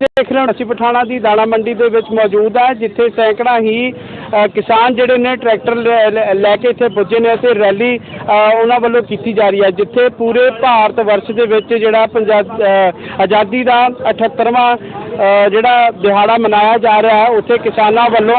ਦੇਖ ਰਹੇ ਹੋ ਅਸੀਂ ਪਠਾਣਾ ਦੀ ਦਾਣਾ ਮੰਡੀ ਦੇ ਵਿੱਚ ਮੌਜੂਦ ਹੈ ਜਿੱਥੇ ਸੈਂਕੜਾ ਹੀ ਕਿਸਾਨ ਜਿਹੜੇ ਨੇ ਟਰੈਕਟਰ ਲੈ- ਲੈ ਲੈ ਕੇ ਇੱਥੇ ਪੁੱਜੇ ਨੇ ਅਤੇ ਰੈਲੀ ਉਹਨਾਂ ਵੱਲੋਂ ਕੀਤੀ ਜਾ ਰਹੀ ਹੈ, ਜਿੱਥੇ ਪੂਰੇ ਭਾਰਤ ਵਰਸ਼ ਦੇ ਵਿੱਚ ਜਿਹੜਾ ਪੰਜਾਬ ਆਜ਼ਾਦੀ ਦਾ 78ਵਾਂ ਜਿਹੜਾ ਦਿਹਾੜਾ ਮਨਾਇਆ ਜਾ ਰਿਹਾ ਹੈ, ਉੱਥੇ ਕਿਸਾਨਾਂ ਵੱਲੋਂ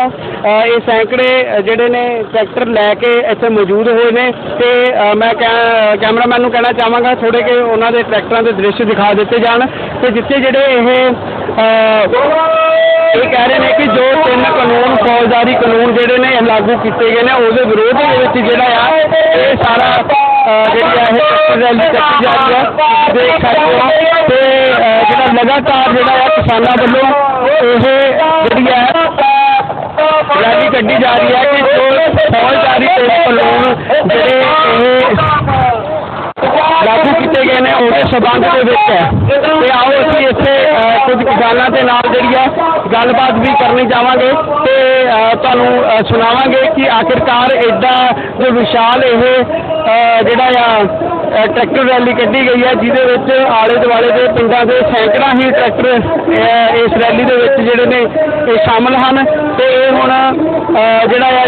ਇਹ ਸੈਂਕੜੇ ਜਿਹੜੇ ਨੇ ਟਰੈਕਟਰ ਲੈ ਕੇ ਇੱਥੇ ਮੌਜੂਦ ਹੋਏ ਨੇ ਤੇ ਮੈਂ ਕੈ- ਕੈਮਰਾਮੈਨ ਨੂੰ ਕਹਿਣਾ ਚਾਹਾਂਗਾ ਥੋੜੇ ਕਿ ਉਹਨਾਂ ਦੇ ਟਰੈਕਟਰਾਂ ਦੇ ਦ੍ਰਿਸ਼ ਦਿਖਾ ਦਿੱਤੇ ਜਾਣ ਤੇ ਜਿੱਥੇ ਜਿਹੜੇ ਇਹ ਇਹ ਕਹਿ ਰਹੇ ਨੇ ਕਿ ਜੋ ਤਿੰਨ ਕਾਨੂੰਨ, ਫੌਜਦਾਰੀ ਕਾਨੂੰਨ ਜਿਹੜੇ ਨੇ ਲਾਗੂ ਕੀਤੇ ਗਏ ਨੇ, ਉਹਦੇ ਵਿਰੋਧ ਦੇ ਵਿੱਚ ਜਿਹੜਾ ਆ, ਇਹ ਸਾਰਾ ਜਿਹੜੀ ਆ, ਇਹ ਰੈਲੀ ਕੱਢੀ ਜਾ ਰਹੀ ਹੈ ਦੇਖ ਸਕਦੇ ਹੋ ਤੇ ਜਿਹੜਾ ਲਗਾਤਾਰ ਜਿਹੜਾ ਆ, ਕਿਸਾਨਾਂ ਵੱਲੋਂ ਇਹ ਜਿਹੜੀ ਹੈ ਰੈਲੀ ਕੱਢੀ ਜਾ ਰਹੀ ਹੈ ਕਿ ਜੋ ਫੌਜਦਾਰੀ ਤੇ ਕਾਨੂੰਨ ਜਿਹੜੇ ਇਹ ਲਾਗੂ ਕੀਤੇ ਗਏ ਨੇ ਉਹਦੇ ਸਬੰਧ ਦੇ ਵਿੱਚ ਹੈ ਤੇ ਆਓ ਅਸੀਂ ਇੱਥੇ ਕੁਝ ਕਿਸਾਨਾਂ ਦੇ ਨਾਲ ਜਿਹੜੀ ਹੈ ਗੱਲਬਾਤ ਵੀ ਕਰਨੀ ਚਾਹਾਂਗੇ ਤੇ ਤੁਹਾਨੂੰ ਸੁਣਾਵਾਂਗੇ ਕਿ ਆਖਿਰਕਾਰ ਐਡਾ ਜੋ ਵਿਸ਼ਾਲ ਇਹ ਜਿਹੜਾ ਆ ਟਰੈਕਟਰ ਰੈਲੀ ਕੱਢੀ ਗਈ ਹੈ, ਜਿਹਦੇ ਵਿੱਚ ਆਲੇ ਦੁਆਲੇ ਦੇ ਪਿੰਡਾਂ ਦੇ ਸੈਂਕੜਾ ਹੀ ਟਰੈਕਟਰ ਇਸ ਰੈਲੀ ਦੇ ਵਿੱਚ ਜਿਹੜੇ ਨੇ ਇਹ ਸ਼ਾਮਲ ਹਨ ਤੇ ਇਹ ਹੁਣ ਜਿਹੜਾ ਆ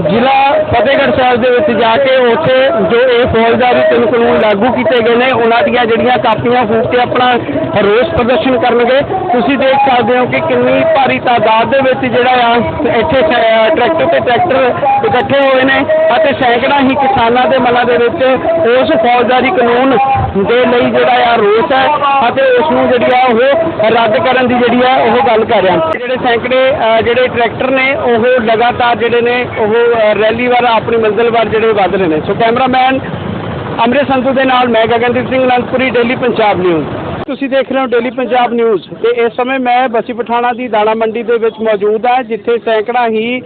ਜ਼ਿਲ੍ਹਾ ਫਤਿਹਗੜ੍ਹ ਸਾਹਿਬ ਦੇ ਵਿੱਚ ਜਾ ਕੇ ਉੱਥੇ ਜੋ ਇਹ ਫੌਜਦਾਰੀ ਤਿੰਨ ਕਾਨੂੰਨ ਲਾਗੂ ਕੀਤੇ ਗਏ ਨੇ, ਉਹਨਾਂ ਦੀਆਂ ਜਿਹੜੀਆਂ ਕਾਪੀਆਂ ਫੂਕ ਕੇ ਆਪਣਾ ਰੋਸ ਪ੍ਰਦਰਸ਼ਨ ਕਰਨਗੇ। ਤੁਸੀਂ ਦੇਖ ਸਕਦੇ ਹੋ ਕਿ ਕਿੰਨੀ ਭਾਰੀ ਤਾਦਾਦ ਦੇ ਵਿੱਚ ਜਿਹੜਾ ਆ, ਇੱਥੇ ਟਰੈਕਟਰ ਤੇ ਟਰੈਕਟਰ ਇਕੱਠੇ ਹੋਏ ਨੇ ਅਤੇ ਸੈਂਕੜਾ ਹੀ ਕਿਸਾਨਾਂ ਦੇ ਮਨਾਂ ਦੇ ਵਿੱਚ ਉਸ ਫੌਜਦਾਰੀ ਕਾਨੂੰਨ ਦੇ ਲਈ ਜਿਹੜਾ ਆ ਰੋਸ ਹੈ ਅਤੇ ਉਸ ਨੂੰ ਜਿਹੜੀ ਆ ਉਹ ਰੱਦ ਕਰਨ ਦੀ ਜਿਹੜੀ ਆ ਉਹ ਗੱਲ ਕਰ ਰਿਹਾ। ਜਿਹੜੇ ਸੈਂਕੜੇ ਜਿਹੜੇ ਟਰੈਕਟਰ ਨੇ, ਉਹ ਲਗਾਤਾਰ ਜਿਹੜੇ ਨੇ, ਉਹ ਰੈਲੀ ਵਾਰ ਆਪਣੀ ਮੰਜ਼ਿਲ ਵਾਰ ਜਿਹੜੇ ਵੱਧ ਰਹੇ ਨੇ। ਸੋ ਕੈਮਰਾਮੈਨ ਅਮਰੇ ਸੰਧੂ ਦੇ ਨਾਲ ਮੈਂ ਗਗਨਦੀਪ ਸਿੰਘ ਅਨੰਦਪੁਰੀ ਡੇਲੀ ਪੰਜਾਬ ਨਿਊਜ਼ ਤੁਸੀਂ ਦੇਖ ਰਹੇ ਹੋ ਡੇਲੀ ਪੰਜਾਬ ਨਿਊਜ਼ ਤੇ ਇਸ ਸਮੇਂ ਮੈਂ ਬਸੀ ਪਠਾਣਾ ਦੀ ਦਾਣਾ ਮੰਡੀ ਦੇ ਵਿੱਚ ਮੌਜੂਦ ਹਾਂ, ਜਿੱਥੇ ਸੈਂਕੜਾ ਹੀ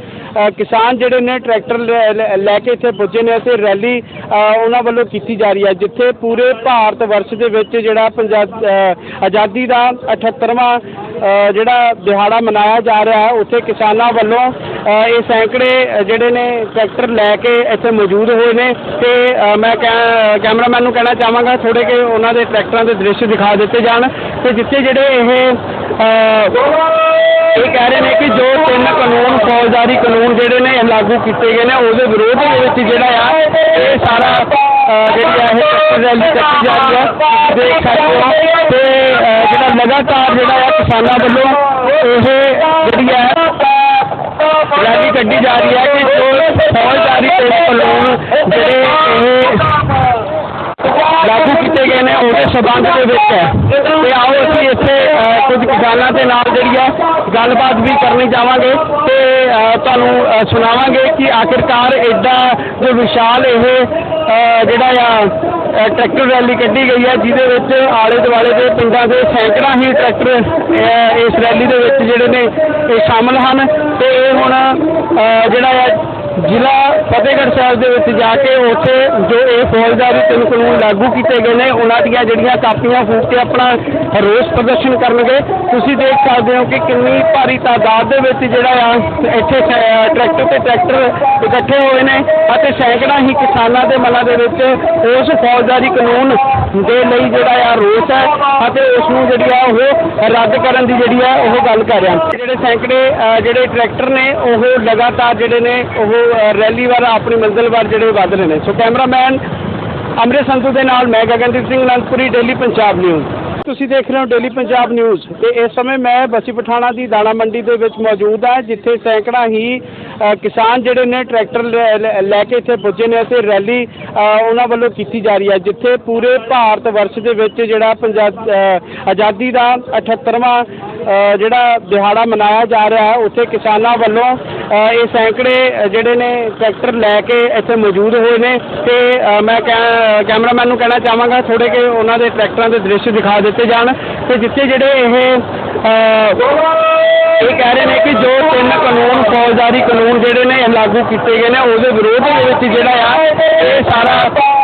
ਕਿਸਾਨ ਜਿਹੜੇ ਨੇ ਟਰੈਕਟਰ ਲੈ- ਲੈ ਲੈ ਕੇ ਇੱਥੇ ਪੁੱਜੇ ਨੇ ਅਤੇ ਰੈਲੀ ਉਹਨਾਂ ਵੱਲੋਂ ਕੀਤੀ ਜਾ ਰਹੀ ਹੈ, ਜਿੱਥੇ ਪੂਰੇ ਭਾਰਤ ਵਰਸ਼ ਦੇ ਵਿੱਚ ਜਿਹੜਾ ਪੰਜਾਬ ਆਜ਼ਾਦੀ ਦਾ 78ਵਾਂ ਜਿਹੜਾ ਦਿਹਾੜਾ ਮਨਾਇਆ ਜਾ ਰਿਹਾ ਹੈ, ਉੱਥੇ ਕਿਸਾਨਾਂ ਵੱਲੋਂ ਇਹ ਸੈਂਕੜੇ ਜਿਹੜੇ ਨੇ ਟਰੈਕਟਰ ਲੈ ਕੇ ਇੱਥੇ ਮੌਜੂਦ ਹੋਏ ਨੇ ਤੇ ਮੈਂ ਕੈ- ਕੈਮਰਾਮੈਨ ਨੂੰ ਕਹਿਣਾ ਚਾਹਾਂਗਾ ਥੋੜੇ ਕਿ ਉਹਨਾਂ ਦੇ ਟਰੈਕਟਰਾਂ ਦੇ ਦ੍ਰਿਸ਼ ਦਿਖਾ ਦਿੱਤੇ ਜਾਣ ਤੇ ਜਿੱਥੇ ਜਿਹੜੇ ਇਹ ਇਹ ਕਹਿ ਰਹੇ ਨੇ ਕਿ ਜੋ ਤਿੰਨ ਕਾਨੂੰਨ, ਫੌਜਦਾਰੀ ਕਾਨੂੰਨ ਜਿਹੜੇ ਨੇ ਲਾਗੂ ਕੀਤੇ ਗਏ ਨੇ, ਉਹਦੇ ਵਿਰੋਧ ਦੇ ਵਿੱਚ ਜਿਹੜਾ ਆ, ਇਹ ਸਾਰਾ ਜਿਹੜੀ ਆ ਇਹ ਟਰੈਕਟਰ ਰੈਲੀ ਚੱਕੀ ਜਾ ਰਹੀ ਹੈ, ਦੇਖ ਸਕਦੇ ਹੋ ਤੇ ਲਗਾਤਾਰ ਜਿਹੜਾ ਹੈ ਕਿਸਾਨਾਂ ਵੱਲੋਂ ਇਹ ਜਿਹੜੀ ਹੈ ਰੈਲੀ ਕੱਢੀ ਜਾ ਰਹੀ ਹੈ ਕਿ ਜੋ ਫੌਜਦਾਰੀ ਤੇ ਕਾਨੂੰਨ ਜਿਹੜੇ ਇਹ ਲਾਗੂ ਕੀਤੇ ਗਏ ਨੇ ਉਹਦੇ ਸਬੰਧ ਦੇ ਵਿੱਚ ਹੈ। ਤੇ ਆਓ ਅਸੀਂ ਇੱਥੇ ਕੁਝ ਕਿਸਾਨਾਂ ਦੇ ਨਾਲ ਜਿਹੜੀ ਹੈ ਗੱਲਬਾਤ ਵੀ ਕਰਨੀ ਚਾਹਾਂਗੇ ਤੇ ਤੁਹਾਨੂੰ ਸੁਣਾਵਾਂਗੇ ਕਿ ਆਖਿਰਕਾਰ ਐਡਾ ਜੋ ਵਿਸ਼ਾਲ ਇਹ ਜਿਹੜਾ ਆ ਟਰੈਕਟਰ ਰੈਲੀ ਕੱਢੀ ਗਈ ਹੈ, ਜਿਹਦੇ ਵਿੱਚ ਆਲੇ ਦੁਆਲੇ ਦੇ ਪਿੰਡਾਂ ਦੇ ਸੈਂਕੜਾ ਹੀ ਟਰੈਕਟਰ ਇਸ ਰੈਲੀ ਦੇ ਵਿੱਚ ਜਿਹੜੇ ਨੇ, ਇਹ ਸ਼ਾਮਲ ਹਨ ਤੇ ਇਹ ਹੁਣ ਜਿਹੜਾ ਆ ਜ਼ਿਲ੍ਹਾ ਫਤਿਹਗੜ੍ਹ ਸਾਹਿਬ ਦੇ ਵਿੱਚ ਜਾ ਕੇ ਉੱਥੇ ਜੋ ਇਹ ਫੌਜਦਾਰੀ ਤਿੰਨ ਕਾਨੂੰਨ ਲਾਗੂ ਕੀਤੇ ਗਏ ਨੇ, ਉਹਨਾਂ ਦੀਆਂ ਜਿਹੜੀਆਂ ਕਾਪੀਆਂ ਫੂਕ ਕੇ ਆਪਣਾ ਰੋਸ ਪ੍ਰਦਰਸ਼ਨ ਕਰਨਗੇ। ਤੁਸੀਂ ਦੇਖ ਸਕਦੇ ਹੋ ਕਿ ਕਿੰਨੀ ਭਾਰੀ ਤਾਦਾਦ ਦੇ ਵਿੱਚ ਜਿਹੜਾ ਆ, ਇੱਥੇ ਟਰੈਕਟਰ ਤੇ ਟਰੈਕਟਰ ਇਕੱਠੇ ਹੋਏ ਨੇ ਅਤੇ ਸੈਂਕੜਾ ਹੀ ਕਿਸਾਨਾਂ ਦੇ ਮਨਾਂ ਦੇ ਵਿੱਚ ਉਸ ਫੌਜਦਾਰੀ ਕਾਨੂੰਨ ਦੇ ਲਈ ਜਿਹੜਾ ਆ ਰੋਸ ਹੈ ਅਤੇ ਉਸ ਨੂੰ ਜਿਹੜੀ ਆ ਉਹ ਰੱਦ ਕਰਨ ਦੀ ਜਿਹੜੀ ਆ ਉਹ ਗੱਲ ਕਰ ਰਿਹਾ। ਜਿਹੜੇ ਸੈਂਕੜੇ ਜਿਹੜੇ ਟਰੈਕਟਰ ਨੇ, ਉਹ ਲਗਾਤਾਰ ਜਿਹੜੇ ਨੇ, ਉਹ ਰੈਲੀ ਵਾਰ ਆਪਣੀ ਮੰਜ਼ਿਲ ਵੱਲ ਜਿਹੜੇ ਵੱਧ ਰਹੇ ਨੇ। ਸੋ ਕੈਮਰਾਮੈਨ ਅਮਰੇ ਸੰਧੂ ਦੇ ਨਾਲ ਮੈਂ ਗਗਨਦੀਪ ਸਿੰਘ ਅਨੰਦਪੁਰੀ ਡੇਲੀ ਪੰਜਾਬ ਨਿਊਜ਼ ਤੁਸੀਂ ਦੇਖ ਰਹੇ ਹੋ ਡੇਲੀ ਪੰਜਾਬ ਨਿਊਜ਼ ਤੇ ਇਸ ਸਮੇਂ ਮੈਂ ਬਸੀ ਪਠਾਣਾ ਦੀ ਦਾਣਾ ਮੰਡੀ ਦੇ ਵਿੱਚ ਮੌਜੂਦ ਹਾਂ, ਜਿੱਥੇ ਸੈਂਕੜਾ ਹੀ ਕਿਸਾਨ ਜਿਹੜੇ ਨੇ ਟਰੈਕਟਰ ਲੈ- ਲੈ ਲੈ ਕੇ ਇੱਥੇ ਪੁੱਜੇ ਨੇ ਅਤੇ ਰੈਲੀ ਉਹਨਾਂ ਵੱਲੋਂ ਕੀਤੀ ਜਾ ਰਹੀ ਹੈ, ਜਿੱਥੇ ਪੂਰੇ ਭਾਰਤ ਵਰਸ਼ ਦੇ ਵਿੱਚ ਜਿਹੜਾ ਪੰਜਾਬ ਆਜ਼ਾਦੀ ਦਾ 78ਵਾਂ ਜਿਹੜਾ ਦਿਹਾੜਾ ਮਨਾਇਆ ਜਾ ਰਿਹਾ ਹੈ, ਉੱਥੇ ਕਿਸਾਨਾਂ ਵੱਲੋਂ ਇਹ ਸੈਂਕੜੇ ਜਿਹੜੇ ਨੇ ਟਰੈਕਟਰ ਲੈ ਕੇ ਇੱਥੇ ਮੌਜੂਦ ਹੋਏ ਨੇ ਤੇ ਮੈਂ ਕੈ- ਕੈਮਰਾਮੈਨ ਨੂੰ ਕਹਿਣਾ ਚਾਹਾਂਗਾ ਥੋੜੇ ਕਿ ਉਹਨਾਂ ਦੇ ਟਰੈਕਟਰਾਂ ਦੇ ਦ੍ਰਿਸ਼ ਦਿਖਾ ਦਿੱਤੇ ਜਾਣ ਤੇ ਜਿੱਥੇ ਜਿਹੜੇ ਇਹ ਇਹ ਕਹਿ ਰਹੇ ਨੇ ਕਿ ਜੋ ਤਿੰਨ ਕਾਨੂੰਨ, ਫੌਜਦਾਰੀ ਕਾਨੂੰਨ ਜਿਹੜੇ ਨੇ ਲਾਗੂ ਕੀਤੇ ਗਏ ਨੇ, ਉਹਦੇ ਵਿਰੋਧ ਦੇ ਵਿੱਚ ਜਿਹੜਾ ਆ, ਇਹ ਸਾਰਾ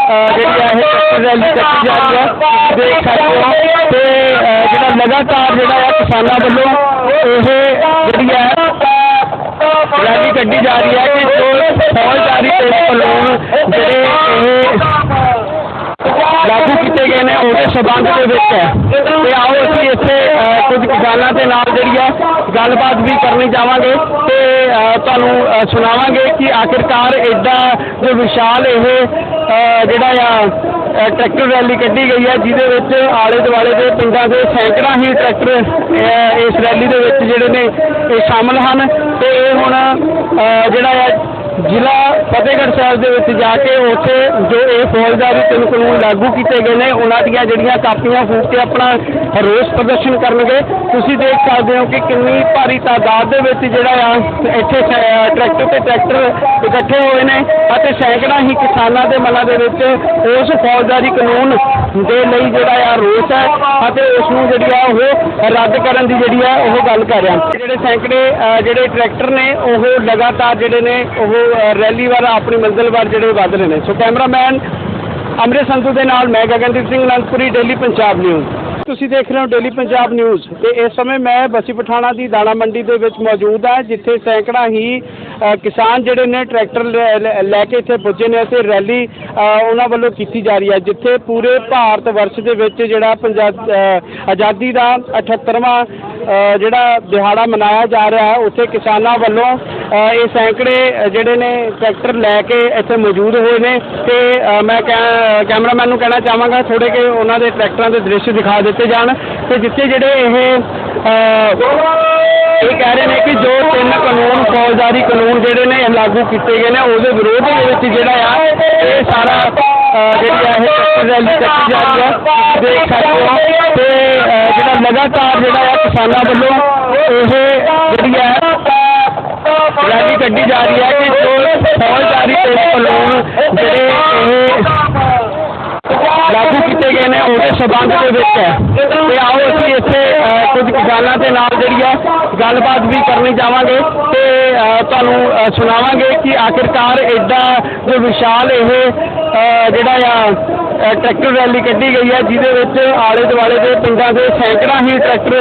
ਜਿਹੜੀ ਹੈ ਇਹ ਟਰੈਕਟਰ ਰੈਲੀ ਕੱਢੀ ਜਾ ਰਹੀ ਹੈ ਦੇਖ ਸਕਦੇ ਹੋ। ਤੇ ਜਿਹੜਾ ਲਗਾਤਾਰ ਜਿਹੜਾ ਹੈ ਕਿਸਾਨਾਂ ਵੱਲੋਂ ਇਹ ਜਿਹੜੀ ਹੈ ਰੈਲੀ ਕੱਢੀ ਜਾ ਰਹੀ ਹੈ ਕਿ ਜੋ ਫੌਜਦਾਰੀ ਤੇ ਕਾਨੂੰਨ ਜਿਹੜੇ ਇਹ ਲਾਗੂ ਕੀਤੇ ਗਏ ਨੇ, ਉਹਦੇ ਸਬੰਧ ਦੇ ਵਿੱਚ ਹੈ। ਤੇ ਆਓ ਅਸੀਂ ਇੱਥੇ ਕੁਝ ਕਿਸਾਨਾਂ ਦੇ ਨਾਲ ਜਿਹੜੀ ਹੈ ਗੱਲਬਾਤ ਵੀ ਕਰਨੀ ਚਾਹਾਂਗੇ। ਤੇ ਤੁਹਾਨੂੰ ਸੁਣਾਵਾਂਗੇ ਕਿ ਆਖਿਰਕਾਰ ਐਡਾ ਜੋ ਵਿਸ਼ਾਲ ਇਹ ਜਿਹੜਾ ਆ ਟਰੈਕਟਰ ਰੈਲੀ ਕੱਢੀ ਗਈ ਹੈ, ਜਿਹਦੇ ਵਿੱਚ ਆਲੇ ਦੁਆਲੇ ਦੇ ਪਿੰਡਾਂ ਦੇ ਸੈਂਕੜਾਂ ਹੀ ਟਰੈਕਟਰ ਇਸ ਰੈਲੀ ਦੇ ਵਿੱਚ ਜਿਹੜੇ ਨੇ, ਇਹ ਸ਼ਾਮਲ ਹਨ। ਤੇ ਇਹ ਹੁਣ ਜਿਹੜਾ ਆ ਜ਼ਿਲ੍ਹਾ ਫਤਿਹਗੜ੍ਹ ਸਾਹਿਬ ਦੇ ਵਿੱਚ ਜਾ ਕੇ ਉੱਥੇ ਜੋ ਇਹ ਫੌਜਦਾਰੀ ਤਿੰਨ ਕਾਨੂੰਨ ਲਾਗੂ ਕੀਤੇ ਗਏ ਨੇ, ਉਹਨਾਂ ਦੀਆਂ ਜਿਹੜੀਆਂ ਕਾਪੀਆਂ ਫੂਕ ਕੇ ਆਪਣਾ ਰੋਸ ਪ੍ਰਦਰਸ਼ਨ ਕਰਨਗੇ। ਤੁਸੀਂ ਦੇਖ ਸਕਦੇ ਹੋ ਕਿ ਕਿੰਨੀ ਭਾਰੀ ਤਾਦਾਦ ਦੇ ਵਿੱਚ ਜਿਹੜਾ ਆ, ਇੱਥੇ ਟਰੈਕਟਰ ਤੇ ਟਰੈਕਟਰ ਇਕੱਠੇ ਹੋਏ ਨੇ ਅਤੇ ਸੈਂਕੜਾ ਹੀ ਕਿਸਾਨਾਂ ਦੇ ਮਨਾਂ ਦੇ ਵਿੱਚ ਉਸ ਫੌਜਦਾਰੀ ਕਾਨੂੰਨ ਦੇ ਲਈ ਜਿਹੜਾ ਆ ਰੋਸ ਹੈ ਅਤੇ ਉਸ ਨੂੰ ਜਿਹੜੀ ਆ ਉਹ ਰੱਦ ਕਰਨ ਦੀ ਜਿਹੜੀ ਆ ਉਹ ਗੱਲ ਕਰ ਰਿਹਾ। ਜਿਹੜੇ ਸੈਂਕੜੇ ਜਿਹੜੇ ਟਰੈਕਟਰ ਨੇ, ਉਹ ਲਗਾਤਾਰ ਜਿਹੜੇ ਨੇ, ਉਹ ਰੈਲੀ ਵੱਲ ਆਪਣੀ ਮੰਜ਼ਿਲਵਾਰ ਜਿਹੜੇ ਵੱਧ ਰਹੇ ਨੇ। ਸੋ ਕੈਮਰਾਮੈਨ ਅੰਮ੍ਰਿਤ ਸੰਧੂ ਦੇ ਨਾਲ ਮੈਂ ਗਗਨਦੀਪ ਸਿੰਘ ਅਨੰਦਪੁਰੀ ਡੇਲੀ ਪੰਜਾਬ ਨਿਊਜ਼ ਤੁਸੀਂ ਦੇਖ ਰਹੇ ਹੋ ਡੇਲੀ ਪੰਜਾਬ ਨਿਊਜ਼ ਤੇ ਇਸ ਸਮੇਂ ਮੈਂ ਬਸੀ ਪਠਾਣਾ ਦੀ ਦਾਣਾ ਮੰਡੀ ਦੇ ਵਿੱਚ ਮੌਜੂਦ ਹਾਂ, ਜਿੱਥੇ ਸੈਂਕੜਾ ਹੀ ਕਿਸਾਨ ਜਿਹੜੇ ਨੇ ਟਰੈਕਟਰ ਲੈ- ਲੈ ਲੈ ਕੇ ਇੱਥੇ ਪੁੱਜੇ ਨੇ ਅਤੇ ਰੈਲੀ ਉਹਨਾਂ ਵੱਲੋਂ ਕੀਤੀ ਜਾ ਰਹੀ ਹੈ, ਜਿੱਥੇ ਪੂਰੇ ਭਾਰਤ ਵਰਸ਼ ਦੇ ਵਿੱਚ ਜਿਹੜਾ ਪੰਜਾਬ ਆਜ਼ਾਦੀ ਦਾ 78ਵਾਂ ਜਿਹੜਾ ਦਿਹਾੜਾ ਮਨਾਇਆ ਜਾ ਰਿਹਾ ਹੈ, ਉੱਥੇ ਕਿਸਾਨਾਂ ਵੱਲੋਂ ਇਹ ਸੈਂਕੜੇ ਜਿਹੜੇ ਨੇ ਟਰੈਕਟਰ ਲੈ ਕੇ ਇੱਥੇ ਮੌਜੂਦ ਹੋਏ ਨੇ ਤੇ ਮੈਂ ਕੈ- ਕੈਮਰਾਮੈਨ ਨੂੰ ਕਹਿਣਾ ਚਾਹਾਂਗਾ ਥੋੜੇ ਕਿ ਉਹਨਾਂ ਦੇ ਟਰੈਕਟਰਾਂ ਦੇ ਦ੍ਰਿਸ਼ ਦਿਖਾ ਦਿੱਤੇ ਜਾਣ ਤੇ ਜਿੱਥੇ ਜਿਹੜੇ ਇਹ ਇਹ ਕਹਿ ਰਹੇ ਨੇ ਕਿ ਜੋ ਤਿੰਨ ਕਾਨੂੰਨ ਫੌਜਦਾਰੀ ਕਾਨੂੰਨ ਜਿਹੜੇ ਨੇ ਲਾਗੂ ਕੀਤੇ ਗਏ ਨੇ ਉਹਦੇ ਵਿਰੋਧ ਦੇ ਵਿੱਚ ਜਿਹੜਾ ਆ ਇਹ ਸਾਰਾ ਅ, ਜਿਹੜੀ ਆ ਇਹ ਟਰੈਕਟਰ ਰੈਲੀ ਕੱਢੀ ਜਾ ਰਹੀ ਹੈ ਤੁਸੀਂ ਦੇਖ ਸਕਦੇ ਹੋ। ਤੇ ਅ, ਜਿਹੜਾ ਲਗਾਤਾਰ ਜਿਹੜਾ ਆ ਕਿਸਾਨਾਂ ਵੱਲੋਂ ਇਹ ਜਿਹੜੀ ਹੈ ਰੈਲੀ ਕੱਢੀ ਜਾ ਰਹੀ ਹੈ ਕਿ ਜੋ ਫੌਜਦਾਰੀ ਤੇ ਕਾਨੂੰਨ ਜਿਹੜੇ ਇਹ ਲਾਗੂ ਕੀਤੇ ਗਏ ਨੇ ਉਹਦੇ ਸਬੰਧ ਦੇ ਵਿੱਚ ਹੈ। ਤੇ ਆਓ ਅਸੀਂ ਇੱਥੇ ਅ, ਕੁਝ ਕਿਸਾਨਾਂ ਦੇ ਨਾਲ ਜਿਹੜੀ ਹੈ ਗੱਲਬਾਤ ਵੀ ਕਰਨੀ ਚਾਹਾਂਗੇ ਤੇ ਤੁਹਾਨੂੰ ਸੁਣਾਵਾਂਗੇ ਕਿ ਆਖਿਰਕਾਰ ਐਡਾ ਜੋ ਵਿਸ਼ਾਲ ਇਹ ਜਿਹੜਾ ਆ ਟਰੈਕਟਰ ਰੈਲੀ ਕੱਢੀ ਗਈ ਹੈ ਜਿਹਦੇ ਵਿੱਚ ਆਲੇ ਦੁਆਲੇ ਦੇ ਪਿੰਡਾਂ ਦੇ ਸੈਂਕੜਾਂ ਹੀ ਟਰੈਕਟਰ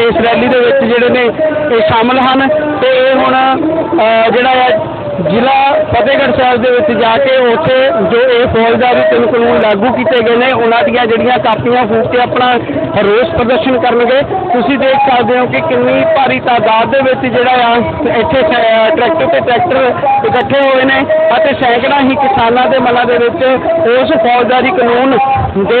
ਇਸ ਰੈਲੀ ਦੇ ਵਿੱਚ ਜਿਹੜੇ ਨੇ, ਇਹ ਸ਼ਾਮਲ ਹਨ। ਤੇ ਇਹ ਹੁਣ ਜਿਹੜਾ ਆ ਜ਼ਿਲ੍ਹਾ ਫਤਿਹਗੜ੍ਹ ਸਾਹਿਬ ਦੇ ਵਿੱਚ ਜਾ ਕੇ ਉੱਥੇ ਜੋ ਇਹ ਫੌਜਦਾਰੀ ਤਿੰਨ ਕਾਨੂੰਨ ਲਾਗੂ ਕੀਤੇ ਗਏ ਨੇ, ਉਹਨਾਂ ਦੀਆਂ ਜਿਹੜੀਆਂ ਕਾਪੀਆਂ ਫੂਕ ਕੇ ਆਪਣਾ ਰੋਸ ਪ੍ਰਦਰਸ਼ਨ ਕਰਨਗੇ। ਤੁਸੀਂ ਦੇਖ ਸਕਦੇ ਹੋ ਕਿ ਕਿੰਨੀ ਭਾਰੀ ਤਾਦਾਦ ਦੇ ਵਿੱਚ ਜਿਹੜਾ ਆ, ਇੱਥੇ ਟਰੈਕਟਰ ਤੇ ਟਰੈਕਟਰ ਇਕੱਠੇ ਹੋਏ ਨੇ ਅਤੇ ਸੈਂਕੜਾ ਹੀ ਕਿਸਾਨਾਂ ਦੇ ਮਨਾਂ ਦੇ ਵਿੱਚ ਉਸ ਫੌਜਦਾਰੀ ਕਾਨੂੰਨ ਦੇ